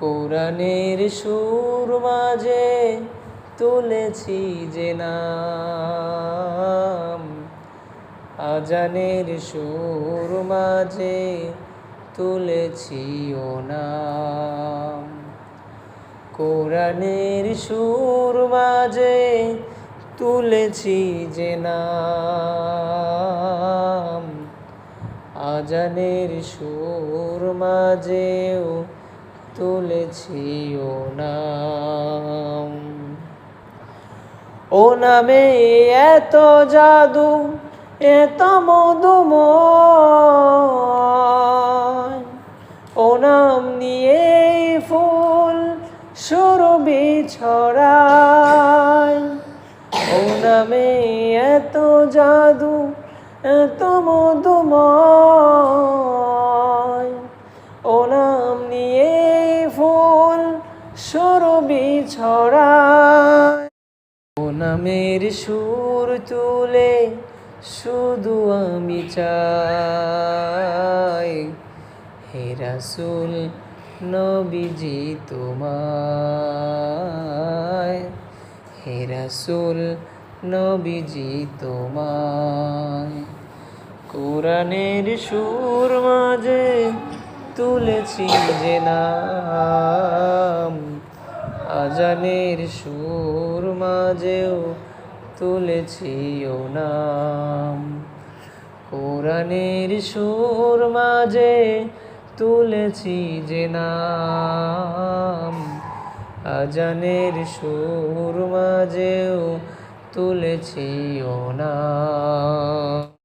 কোরআনের সুর মাঝে তুলেছি যে নাম। আজানের সুর মাঝে তুলেছি ও নাম। কোরআনের সুর মাঝে তুলেছি যে নাম। আজানের সুর মাঝেও তুলেছি ও নাম। ও নামে এত জাদু, এত মধুময় ও নাম নিয়ে ফুল সুরবি ছড়ায়। ও নামে এত জাদু, এত মধুময় সুরবি ছড়ায়। ও নামের সুর তুলে শুধু আমি চাই। হে রাসুল, নবীজি তোমায়। হে রাসুল, নবীজি তোমায়। কোরআনের সুর মাঝে তুলেছি যে নাম। আজানের সুর মাঝেও তুলেছি ও নাম। কোরআনের সুর মাঝে তুলেছি যে নাম। আজানের সুর মাঝেও তুলেছি ও নাম।